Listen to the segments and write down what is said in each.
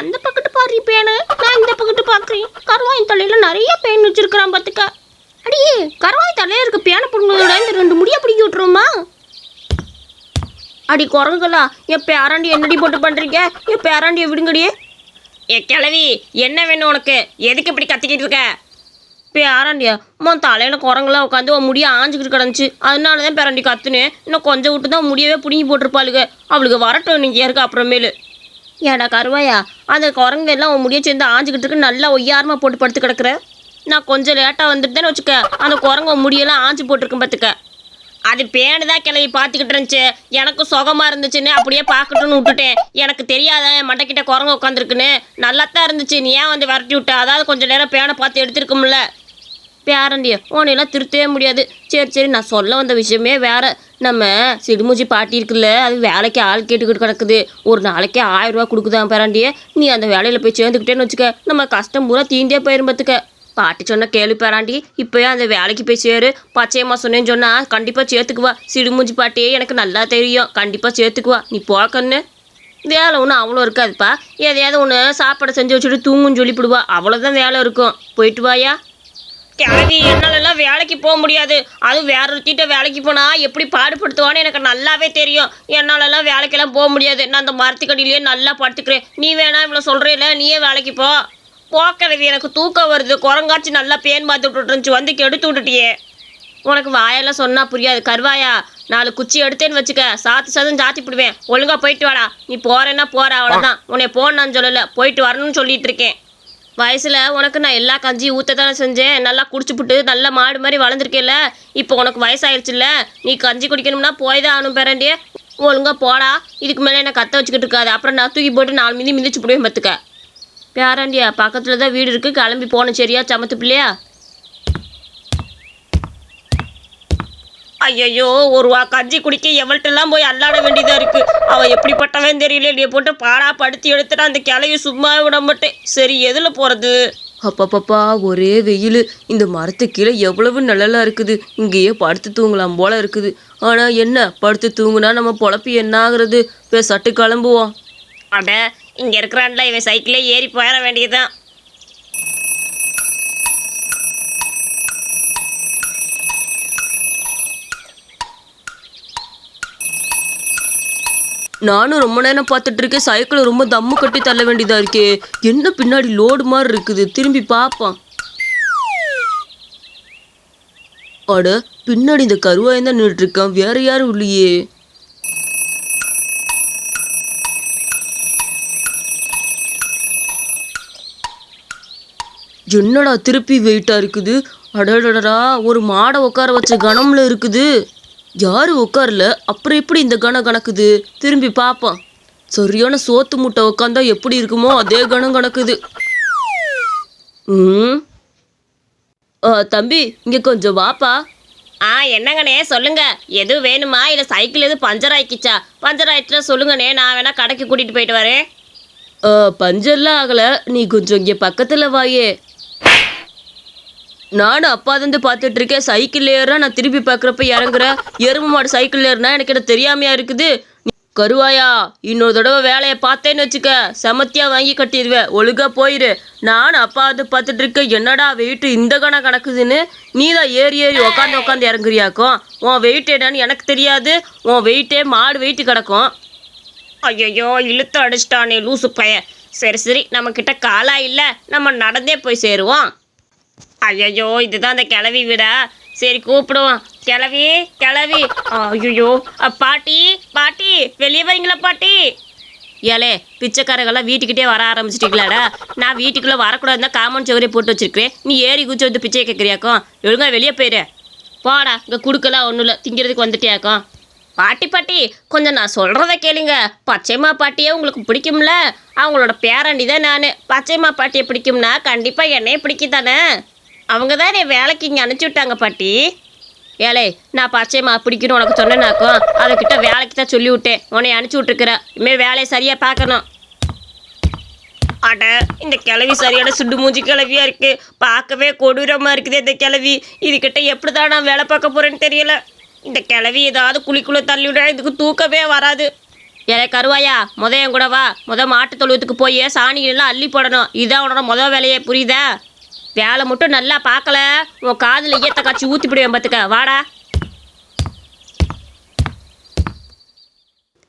அந்த பக்கத்து பாரு பேனு. நான் இந்த பக்கத்து பார்க்குறேன் கருவாய் தலையில் நிறைய பேன் வச்சிருக்கிறான் பார்த்துக்க அடியே கருவாய் தலையில் இருக்க பேனை பிடுங்களோட இந்த ரெண்டு முடியை பிடிக்க விட்டுருமா அடி குரங்குகளா என் பேராண்டி என்னடி போட்டு பண்ணுறீங்க என் பேராண்டியை விடுங்கடியே ஏ கிழவி என்ன வேணும் உனக்கு? எதுக்கு இப்படி கத்திக்கிட்டு இருக்க? பேராண்டியா உன் தலையில் குரங்குலாம் உட்காந்து உன் முடியை ஆஞ்சிக்கிட்டு கிடந்துச்சு. அதனால தான் பேராண்டி கத்துனேன். இன்னும் கொஞ்சம் விட்டு தான் முடியவே பிடுங்கி போட்டிருப்பாளுங்க அவளுக்கு வரட்டும் நீங்கள் இருக்க அப்புறமேலு. ஏடா கருவாயா அந்த குரங்கு எல்லாம் உன் முடிய சேர்ந்து ஆஞ்சிக்கிட்டு இருக்கு நல்லா ஒய்யாரமாக போட்டு படுத்து கிடக்குற. நான் கொஞ்சம் லேட்டாக வந்துட்டேன்னு வச்சுக்க அந்த குரங்கு உன் முடியெல்லாம் ஆஞ்சி போட்டிருக்கேன் பார்த்துக்க அது பேணுதான் கிளவி பார்த்துக்கிட்டு இருந்துச்சு. எனக்கும் சுகமாக இருந்துச்சுன்னு அப்படியே பார்க்கட்டும்னு விட்டுட்டேன். எனக்கு தெரியாத என் மண்டைக்கிட்ட குரங்கு உட்காந்துருக்குன்னு நல்லா தான் இருந்துச்சு. நீ ஏன் வந்து விரட்டி விட்ட? அதாவது கொஞ்சம் நேரம் பேனை பார்த்து எடுத்துருக்கும்ல. பேரண்டிய. உன்னையெல்லாம் திருத்தவே முடியாது. சரி சரி நான் சொல்ல வந்த விஷயமே வேற. நம்ம சிடுமூஞ்சி பாட்டி இருக்குல்ல அது வேலைக்கு ஆள் கேட்டுக்கிட்டு கிடக்குது. ஒரு நாளைக்கே ஆயிரம் ரூபா கொடுக்குதான் பேராண்டிய. நீ அந்த வேலையில் போய் சேர்ந்துக்கிட்டேன்னு வச்சுக்க. நம்ம கஷ்டம் பூரா தீந்தே போயிரும் பார்த்துக்க பாட்டி சொன்ன கேள்வி பேராண்டி இப்போயே அந்த வேலைக்கு போய் சேரு. பச்சையம்மா சொன்னேன்னு சொன்னால் கண்டிப்பாக சேர்த்துக்குவா. சிடுமூஞ்சி பாட்டியே எனக்கு நல்லா தெரியும். கண்டிப்பாக சேர்த்துக்குவா. நீ போக்கன்னு வேலை ஒன்றும் அவ்வளோ இருக்காதுப்பா. எதையாவது ஒன்று சாப்பாடு செஞ்சு வச்சுட்டு தூங்குன்னு சொல்லிவிடுவா. அவ்வளோதான் வேலை இருக்கும். போயிட்டு வாயா. கிளவி என்னாலெல்லாம் வேலைக்கு போக முடியாது. அதுவும் வேற ஒருத்திட்ட வேலைக்கு போனால் எப்படி பாடுபடுத்துவான்னு எனக்கு நல்லாவே தெரியும். என்னாலெல்லாம் வேலைக்கெல்லாம் போக முடியாது. நான் அந்த மரத்துக்கடியிலேயே நல்லா படுத்துக்கிறேன். நீ வேணா இவ்வளோ சொல்கிறேல நீயே வேலைக்கு போ. போக்கிறது எனக்கு தூக்கம் வருது. குரங்காச்சி நல்லா பேன் பார்த்து இருந்துச்சு. வந்து கெடுத்து விட்டுட்டியே. உனக்கு வாயெல்லாம் சொன்னால் புரியாது. கருவாயா நாலு குச்சி எடுத்தேன்னு வச்சுக்க. சாத்து சாதம் சாத்தி விடுவேன் ஒழுங்கா போயிட்டு வாடா. நீ போகிறேன்னா போகிற அவ்வளோதான் உன்னை போன்னு நான் சொல்லலை. போயிட்டு வரணும்னு சொல்லிட்டு இருக்கேன். வயசில் உனக்கு நான் எல்லா கஞ்சியும் ஊற்ற தானே செஞ்சேன். நல்லா குடிச்சுப்புட்டு நல்ல மாடு மாதிரி வளர்ந்துருக்கேல்ல. இப்போ உனக்கு வயசாயிருச்சுல்ல. நீ கஞ்சி குடிக்கணும்னா போய் தான் ஆகணும் பேரண்டியே. ஒழுங்கா போடா. இதுக்கு மேலே என்ன கத்த வச்சுக்கிட்டு இருக்காது. அப்புறம் நான் தூக்கி போட்டு நாலு மிதி மிதிச்சு போடுவேன் பார்த்துக்க பேராண்டியா பக்கத்தில் தான் வீடு இருக்குது கிளம்பி போகணும் சரியா சமத்து பிள்ளையா? ஐயையோ ஒரு வா கஞ்சி குடிக்க எவள்கிட்டலாம் போய் அல்லாட வேண்டியதா இருக்கு. எப்படி எப்படிப்பட்டவன் தெரியல நீ போட்டு பாடா படுத்தி எடுத்துட்டு அந்த கிளைய சும்மா விட மாட்டேன். சரி எதுல போறது? அப்பப்பப்பா ஒரே வெயில். இந்த மரத்து கீழே எவ்வளவு நிழலா இருக்குது. இங்கேயே படுத்து தூங்கலாம் போல இருக்குது. ஆனா என்ன படுத்து தூங்குனா நம்ம பொழப்பு என்ன ஆகுறது போய் சட்டு கிளம்புவோம். அட இங்க இருக்கிறான்ல இவன் சைக்கிளே ஏறி போயிட வேண்டியதுதான். நானும் ரொம்ப நேரம் பார்த்துட்டு இருக்கேன். சைக்கிளை ரொம்ப தம்மு கட்டி தள்ள வேண்டியதா இருக்கே. என்ன பின்னாடி லோடு மாதிரி இருக்குது? திரும்பி பார்ப்பான் அட பின்னாடி இந்த கருவாயம் தான் நின்றுட்டு இருக்கான் வேற யாரும் இல்லையே. என்னடா திருப்பி வெயிட்டா இருக்குது? அடடடடா ஒரு மாடை உட்கார வச்ச கணம்ல இருக்குது. யாரு உட்காரல அப்புறம் எப்படி இந்த கணம் கணக்குது? திரும்பி பார்ப்பான் சரியான சோத்து முட்டை உட்காந்தா எப்படி இருக்குமோ அதே கணம் கணக்குது. ம். தம்பி இங்க கொஞ்சம் வாப்பா. ஆ என்னங்கண்ணே சொல்லுங்க. எது வேணுமா? இல்ல சைக்கிள் எது பஞ்சர் ஆயிக்கிச்சா? பஞ்சர் ஆயிடுச்சுன்னா சொல்லுங்கண்ணே. நான் வேணா கடைக்கு கூட்டிட்டு போயிட்டு வரேன். பஞ்சர்லாம் ஆகல. நீ கொஞ்சம் இங்க பக்கத்துல வாயே. நானும் அப்பா வந்து பார்த்துட்டு இருக்கேன். சைக்கிள் ஏறா நான் திருப்பி பார்க்குறப்ப இறங்குறேன் எருமை மாடு சைக்கிள் ஏறுனா எனக்கு என்ன தெரியாமையா இருக்குது? கருவாயா இன்னொரு தடவை வேலையை பார்த்தேன்னு வச்சுக்க. செமத்தியாக வாங்கி கட்டிடுவேன் ஒழுங்காக போயிரு. நானும் அப்பா வந்து பார்த்துட்டு இருக்க என்னடா வெயிட்டு இந்த கணம் கணக்குதுன்னு நீ தான் ஏறி ஏறி உக்காந்து உக்காந்து இறங்குறியாக்கும். உன் வெயிட் என்னன்னு எனக்கு தெரியாது. உன் வெயிட்டே மாடு வெயிட்டு கிடக்கும். ஐயோ இழுத்து அடிச்சிட்டானே லூசு பைய சரி சரி. நம்மக்கிட்ட காலா இல்லை. நம்ம நடந்தே போய் சேருவோம். ஐயோ இதுதான் அந்த கிளவி வீடா? சரி கூப்பிடுவோம். கிளவி கிளவி ஐயோ பாட்டி பாட்டி வெளியே வரீங்களா பாட்டி? ஏலே பிச்சைக்காரங்கெல்லாம் வீட்டுக்கிட்டே வர ஆரம்பிச்சிட்டீங்களாடா. நான் வீட்டுக்குள்ளே வரக்கூடாதுன்னா காமன் சவுரியை போட்டு வச்சிருக்கிறேன். நீ ஏறி குச்சி வந்து பிச்சை கேட்குறியாக்கும் ஒழுங்கா வெளியே போயிரு. போடா இங்கே குடுக்கலாம் ஒன்றும் இல்லை. திங்கிறதுக்கு வந்துட்டியாக்கும் பாட்டி பாட்டி கொஞ்சம் நான் சொல்கிறத கேளுங்க. பச்சைமா பாட்டியே உங்களுக்கு பிடிக்கும்ல? அவங்களோட பேரண்டி தான் நான். பச்சைமா பாட்டியை பிடிக்கும்னா கண்டிப்பாக என்னையே பிடிக்கும் தானே அவங்க தான் என்னை வேலைக்கு இங்கே அனுப்பிச்சி விட்டாங்க பாட்டி. ஏலே நான் பச்சைமா பிடிக்கணும் உனக்கு சொன்னேனாக்கும் அவகிட்ட வேலைக்கு தான் சொல்லி விட்டேன். உன்னை அனுப்பிச்சி விட்ருக்குறேன் இனிமேல் வேலையை சரியாக பார்க்கணும். அட இந்த கிளவி சரியான சுண்டு மூஞ்சி கிளவியாக இருக்குது பார்க்கவே கொடூரமாக இருக்குது இந்த கிளவி இதுக்கிட்ட எப்படி தான் நான் வேலை பார்க்க போகிறேன்னு தெரியல. இந்த கிளவி ஏதாவது குழிக்குள்ளே தள்ளி விட இதுக்கு தூக்கமே வராது. ஏழை கருவாயா முத என் கூட வா. முத மாட்டு தொழுவத்துக்கு போய் சாணிகளெல்லாம் அள்ளி போடணும். இதான் உன்னோட முத வேலையே புரியுதா? வேலை மட்டும் நல்லா பார்க்கல. உன் காதில் ஈயத்தை காய்ச்சி ஊற்றி போடுவேன் பார்த்துக்க வாடா.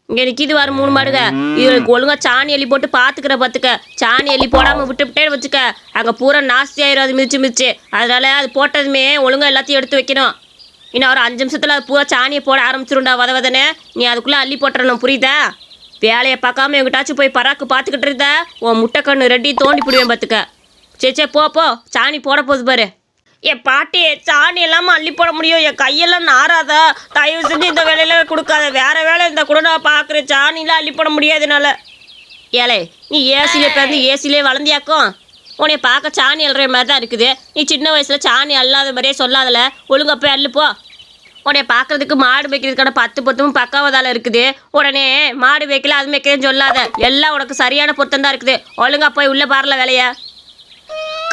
இங்கே நிற்கிது வர மூணு மாடுங்க இவளுக்கு ஒழுங்கா சாணி எலி போட்டு பார்த்துக்கிற பார்த்துக்க சாணி எலி போடாமல் விட்டுவிட்டே வச்சுக்க. அங்கே பூரா நாஸ்தி ஆயிரும் அது மிதிச்சு மிதிச்சு. அதனால அது போட்டதுமே ஒழுங்கா எல்லாத்தையும் எடுத்து வைக்கணும். இன்னும் ஒரு அஞ்சு நிமிஷத்தில் அது பூரா சாணியை போட ஆரம்பிச்சிருண்டா வத வதனே நீ அதுக்குள்ளே அள்ளி போட்டுறணும் புரியுதா? வேலையை பார்க்காம எங்கிட்டாச்சும் போய் பராக்கு பார்த்துக்கிட்டு இருந்தா உன் முட்டை கண்ணு ரெண்டையும் தோண்டி பிடிவேன் பார்த்துக்க சே சே போ போ. சாணி போட போகுது பாரு. என் பாட்டி சாணி இல்லாமல் அள்ளி போட முடியும். என் கையெல்லாம் நாராதா தயவு செஞ்சு இந்த வேலையில கொடுக்காத. வேற வேலை இந்த கூட நான் பார்க்குறேன் சாணிலாம் அள்ளி போட முடியாது என்னால். நீ ஏசிலே பிறந்து ஏசிலே வளர்ந்தியாக்கும். உன்னை பார்க்க சாணி அல்ற மாதிரி தான் இருக்குது. நீ சின்ன வயசில் சாணி அல்லாத மாதிரியே சொல்லாதல. ஒழுங்கா போய் அள்ளுப்போ போ. உன்னை பார்க்கறதுக்கு மாடு வைக்கிறதுக்கான பத்து பொத்தும் பக்காவதால இருக்குது. உடனே மாடு வைக்கல அது வைக்கிறேன்னு சொல்லாத. எல்லாம் உனக்கு சரியான பொருத்தம் தான் இருக்குது. ஒழுங்கா போய் உள்ளே பாரல வேலையை.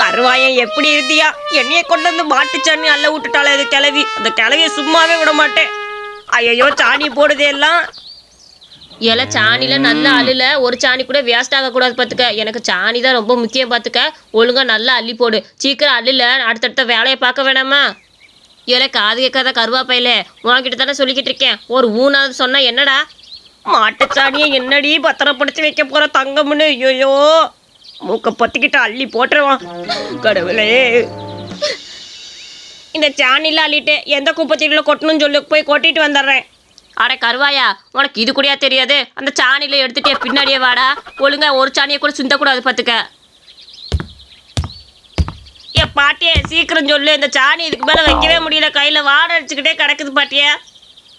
கருவாயன் எப்படி இருந்தியா? என்னைய கொண்டு வந்து மாட்டு சாணி அள்ள விட்டுட்டாலே அது கிளவி அந்த கிளவிய சும்மாவே விட மாட்டேன். ஐயோ சாணி போடுதே எல்லாம். இலை சாணியில் நல்லா அள்ளுல ஒரு சாணி கூட வேஸ்ட் ஆகக்கூடாது பார்த்துக்க. எனக்கு சாணி தான் ரொம்ப முக்கியம் பார்த்துக்க. ஒழுங்காக நல்லா அள்ளி போடு. சீக்கிரம் அள்ளுல அடுத்தடுத்த வேலையை பார்க்க வேணாமா? இலை காது கேட்காத கருவாப்பையில. உன்கிட்ட தானே சொல்லிக்கிட்டு இருக்கேன். ஒரு ஊனாவது சொன்னா என்னடா? மாட்டுச்சாணியை என்னடி பத்திரப்படுத்தி வைக்க போற தங்கம்னு? ஐயோ மூக்க பொத்திக்கிட்டு அள்ளி போட்டுருவான். கடவுளே. இந்த சாணியில் அள்ளிட்டு எந்த குப்பத்தீட்டில் கொட்டணும்னு சொல்லி போய் கொட்டிட்டு வந்துடுறேன். அட கருவாயா உனக்கு இது கூடயா தெரியாது? அந்த சாணியில் எடுத்துட்டே பின்னாடியே வாடா. ஒழுங்கா ஒரு சாணியை கூட சிந்தக்கூடாது பார்த்துக்க ஏ பாட்டியே சீக்கிரம் சொல்லு இந்த சாணி இதுக்கு மேலே வைக்கவே முடியல. கையில் வாடை அடிச்சுக்கிட்டே கிடக்குது பாட்டியே.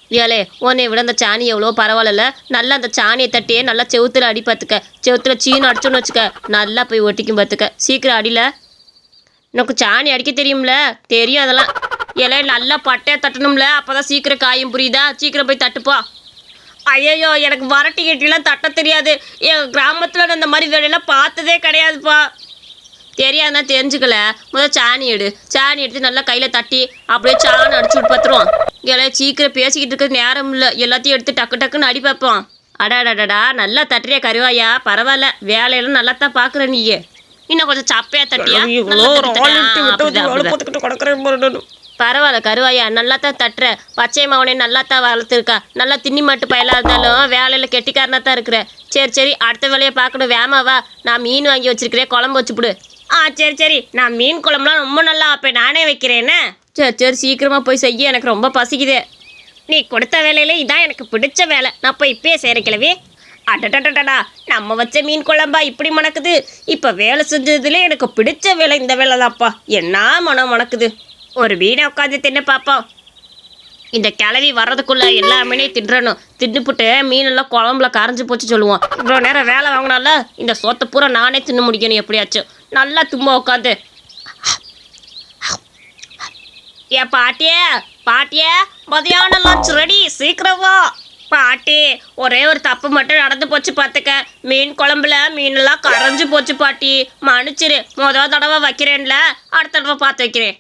ஏலே உன்னை விட அந்த சாணி எவ்வளோ பரவாயில்ல நல்லா அந்த சாணியை தட்டியே நல்லா செவுத்துல அடி பார்த்துக்க. செவுத்துல சீனு அடிச்சோன்னு வச்சுக்க. நல்லா போய் ஒட்டிக்கும் பார்த்துக்க. சீக்கிரம் அடியில. எனக்கு சாணி அடிக்க தெரியும்ல? தெரியும் அதெல்லாம். ஏலே நல்லா பட்டையை தட்டணும்ல. அப்போதான் சீக்கிரம் காயும் புரியுதா? சீக்கிரம் போய் தட்டுப்பா. ஐயோ எனக்கு வரட்டி கட்டிலாம் தட்ட தெரியாது. என் கிராமத்தில் நான் இந்த மாதிரி வேலையெல்லாம் பார்த்ததே கிடையாதுப்பா. தெரியாதுன்னா தெரிஞ்சுக்கல. முதல் சாணி எடு. சாணி எடுத்து நல்லா கையில் தட்டி அப்படியே சாணம் அடிச்சு விட்டு ஏலே சீக்கிரம் பேசிக்கிட்டு இருக்க நேரம் இல்லை. எல்லாத்தையும் எடுத்து டக்கு டக்குன்னு அடி பார்ப்போம் அடாடாடா நல்லா தட்டுறியா கருவாயா? பரவாயில்ல வேலையெல்லாம் நல்லா தான் பார்க்குற நீயே. இன்னும் கொஞ்சம் சப்பையா தட்டியா. பரவாயில்ல கருவாயா நல்லா தான் தட்டுற. பச்சை மாவனே நல்லா தான் வளர்த்துருக்கா. நல்லா தின்னி மாட்டு பயலாக இருந்தாலும் வேலையில் கெட்டிக்காரனா தான் இருக்கிற. சரி சரி அடுத்த வேலையை பார்க்கணும். வேமாவா நான் மீன் வாங்கி வச்சிருக்கிறேன். குழம்பு வச்சுப்புடு ஆ சரி சரி. நான் மீன் குழம்புலாம் ரொம்ப நல்லா வைப்பேன். நானே வைக்கிறேன்னு சரி சரி சீக்கிரமாக போய் செய்ய. எனக்கு ரொம்ப பசிக்குது. நீ கொடுத்த வேலையில இதான் எனக்கு பிடிச்ச வேலை. நான் போய் இப்பயே சேர கிளவி. அடடடடடா நம்ம வச்ச மீன் குழம்பா இப்படி மணக்குது. இப்போ வேலை செஞ்சதுல எனக்கு பிடிச்ச வேலை இந்த வேலை தான்ப்பா என்ன மனம் மணக்குது. ஒரு மீனை உட்காந்து தின்னு பார்ப்போம். இந்த கிளவி வர்றதுக்குள்ள எல்லா மீனையும் தின்றணும். தின்னுப்புட்டு மீனெல்லாம் குழம்புல கரைஞ்சி போச்சு சொல்லுவோம். இவ்வளோ நேரம் வேலை வாங்கினால இந்த சோத்தை பூரா நானே தின்னு முடிக்கணும் எப்படியாச்சும். நல்லா தும்ப உட்காந்து ஏ பாட்டியே பாட்டியே மதியான லஞ்ச் ரெடி சீக்கிரமா பாட்டி ஒரே ஒரு தப்பு மட்டும் நடந்து போச்சு பார்த்துக்க மீன் குழம்புல மீனெல்லாம் கரைஞ்சு போச்சு பாட்டி. மன்னிச்சிரு மொதல் தடவை வைக்கிறேன்ல. அடுத்த தடவை பார்த்து வைக்கிறேன்.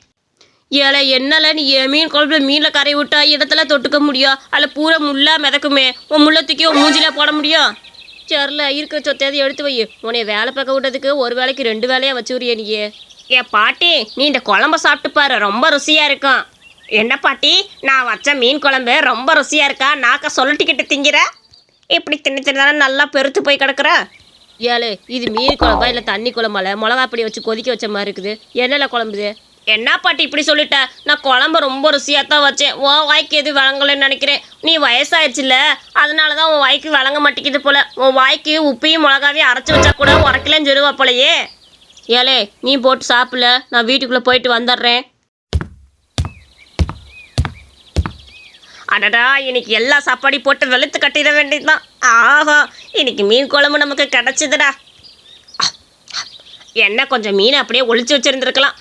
ஏல என்னல நீ என் மீன் குழம்புல மீனில் கரை விட்டா இடத்துல தொட்டுக்க முடியும் அதில் பூரா முள்ளாக மிதக்குமே. உன் முள்ளை தூக்கி உன் மூஞ்சில போட முடியும் சரில இருக்கிற சொத்தையாவது எடுத்து வை. உன்னை வேலை பார்க்க விட்டதுக்கு ஒரு வேலைக்கு ரெண்டு வேலையாக வச்சு நீயே. ஏ பாட்டி நீ இந்த குழம்ப சாப்பிட்டு பாரு ரொம்ப ருசியா இருக்கும். என்ன பாட்டி நான் வச்ச மீன் குழம்பு ரொம்ப ருசியா இருக்கா? நாக்க சொல்லட்டிக்கிட்டு திங்கிற? இப்படி தின்னு தின்னு நல்லா பெருத்து போய் கிடக்குற? ஏலே இது மீன் குழம்பா இல்லை தண்ணி குழம்பால? மிளகா பொடி வச்சு கொதிக்க வச்ச மாதிரி இருக்குது. என்னல குழம்புது? என்ன பாட்டி இப்படி சொல்லிட்ட? நான் குழம்பு ரொம்ப ருசியா தான் வச்சேன். உன் வாய்க்கு எது வழங்கலைன்னு நினைக்கிறேன். நீ வயசாயிடுச்சுல அதனால தான் உன் வாய்க்கு வழங்க மாட்டேங்குது போல. உன் வாய்க்கு உப்பையும் மிளகாவையும் அரைச்சி வச்சா கூட உரைக்கலன்னு சொல்லுவா போலயே. ஏலே நீ போட்டு சாப்பிடல. நான் வீட்டுக்குள்ளே போயிட்டு வந்துடுறேன். அடடா இன்னைக்கு எல்லா சாப்பாடையும் போட்டு வெளுத்து கட்டிட வேண்டியதுதான். ஆஹா இன்னைக்கு மீன் குழம்பு நமக்கு கிடச்சிதுடா. என்ன கொஞ்சம் மீன் அப்படியே ஒழிச்சு வச்சிருந்துருக்கலாம்.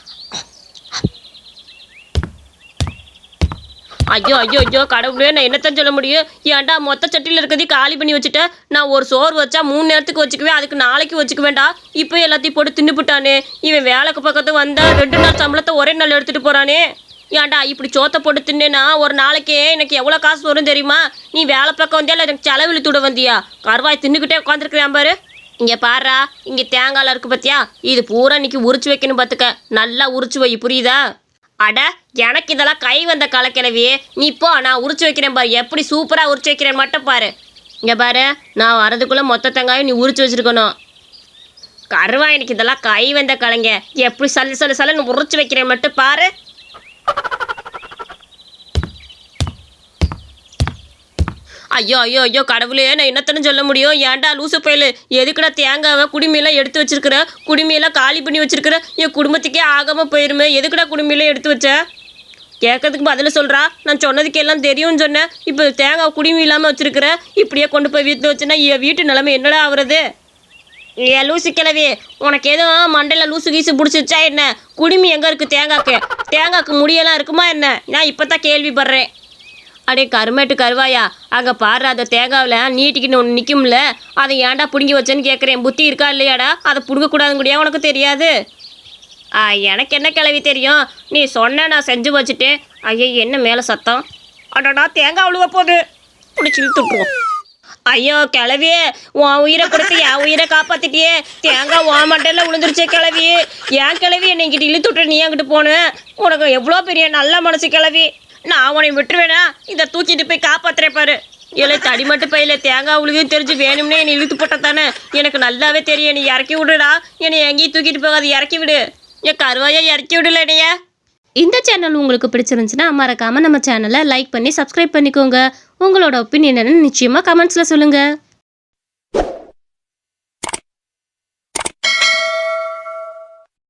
ஐயோ ஐயோ ஐயோ கடவுளே நான் என்னத்தான் சொல்ல முடியும்? ஏன்டா மொத்த சட்டியில் இருக்கிறதையும் காலி பண்ணி வச்சுட்டேன் நான் ஒரு சோறு வச்சா மூணு நேரத்துக்கு வச்சுக்குவேன் அதுக்கு நாளைக்கு வச்சுக்குவேண்டா இப்போ எல்லாத்தையும் போட்டு தின்னுப்புட்டானே இவன் வேலைக்கு பக்கத்து வந்தா ரெண்டு நாள் சம்பளத்தை ஒரே நாள் எடுத்துட்டு போறானே. ஏன்டா இப்படி சோத்தை போட்டு தின்னேனா? ஒரு நாளைக்கு எனக்கு எவ்வளோ காசு வரும் தெரியுமா? நீ வேலை பக்கம் வந்தியா இல்லை எனக்கு செலவில் தூட வந்தியா? கருவாய் தின்னுக்கிட்டே உட்காந்துருக்கிறேன் பாரு. இங்கே பாருடா இங்கே தேங்காயில் இருக்கு பார்த்தியா இது பூரா இன்னைக்கு உரிச்சு வைக்கணும் பார்த்துக்க நல்லா உரிச்சு வை புரியுதா? அட எனக்கு இதெல்லாம் கை வந்த கலக்கிழவியே. நீ இப்போ நான் உரிச்சு வைக்கிறேன் பாரு. எப்படி சூப்பராக உரிச்சு வைக்கிறேன் மட்டும் பாரு. இங்கே பாரு நான் வரதுக்குள்ளே மொத்த தேங்காயும் நீ உரிச்சு வச்சிருக்கணும். கருவா எனக்கு இதெல்லாம் கை வந்த கலைங்க. எப்படி சல்லு சல்லு சல்லுன்னு உரிச்சு வைக்கிறேன் மட்டும் பாரு. ஐயோ ஐயோ ஐயோ கடவுளே நான் என்னத்தன்னு சொல்ல முடியும்? ஏன்டா லூசு பயலு? எதுக்குடா தேங்காவை குடுமையெல்லாம் எடுத்து வச்சிருக்கிற? குடுமையெல்லாம் காலி பண்ணி வச்சிருக்கிற? என் குடும்பத்துக்கே ஆகாமல் போயிருமே. எதுக்குடா குடுமையெல்லாம் எடுத்து வச்ச? கேட்கறதுக்கு பதில் சொல்கிறா நான் சொன்னதுக்கு எல்லாம் தெரியும்னு சொன்னேன் இப்போ தேங்காய் குடிமி இல்லாமல் வச்சிருக்கிற? இப்படியே கொண்டு போய் வீட்டில் வச்சுன்னா என் வீட்டு நிலைமை என்னடா ஆகுறது? ஏ லூசு கிளவி உனக்கு எதுவும் மண்டையில் லூசு கீசு பிடிச்சிச்சா என்ன? குடுமி எங்கே இருக்குது தேங்காய்க்கு தேங்காய்க்கு முடியெல்லாம் இருக்குமா என்ன? நான் இப்போ தான் கேள்விப்படுறேன். அடே கருமேட்டு கருவாயா? அங்கே பாரு அந்த தேங்காவில் நீட்டிக்கின்னு ஒன்று நிற்கும்ல அதை ஏன்டா பிடுங்கி வச்சேன்னு கேட்குறேன் புத்தி இருக்கா இல்லையாடா? அதை பிடுங்கக்கூடாதுங்கடியா உனக்கு தெரியாது? ஆ எனக்கு என்ன கிளவி தெரியும்? நீ சொன்ன நான் செஞ்சு வச்சுட்டேன். ஐயோ என்ன மேலே சத்தம்? அடடா தேங்காய் அழுவ போகுது. பிடிச்சி துட்டுவோம் ஐயோ கிளவி உன் உயிரை கொடுத்து என் உயிரை காப்பாத்திட்டியே. தேங்காய் உன் மண்டையில் விழுந்துருச்சே கிளவி ஏன் கிளவி என்னை இங்கிட்டு இழுத்துட்டு நீ என்கிட்ட போன? உனக்கு எவ்வளோ பெரிய நல்ல மனசு கிளவி நான் உன்னை விட்டுருவேனா? இதை தூக்கிட்டு போய் காப்பாத்துறேன் பாரு. இல்லை தடி மட்டும் பையில தேங்காய் உழுகையும் தெரிஞ்சு வேணும்னே என்னை இழுத்து போட்ட தானே? எனக்கு நல்லாவே தெரியும் நீ இறக்கி விடுடா. என்னை எங்கேயும் தூக்கிட்டு போகாது இறக்கி விடு. என் கருவாயை இறக்கி விடல என்னைய. இந்த சேனல் உங்களுக்கு பிடிச்சிருந்துச்சுன்னா மறக்காமல் நம்ம சேனலை லைக் பண்ணி சப்ஸ்கிரைப் பண்ணிக்கோங்க. உங்களோட ஒப்பீனியன் என்னன்னு நிச்சயமாக கமெண்ட்ஸில் சொல்லுங்கள்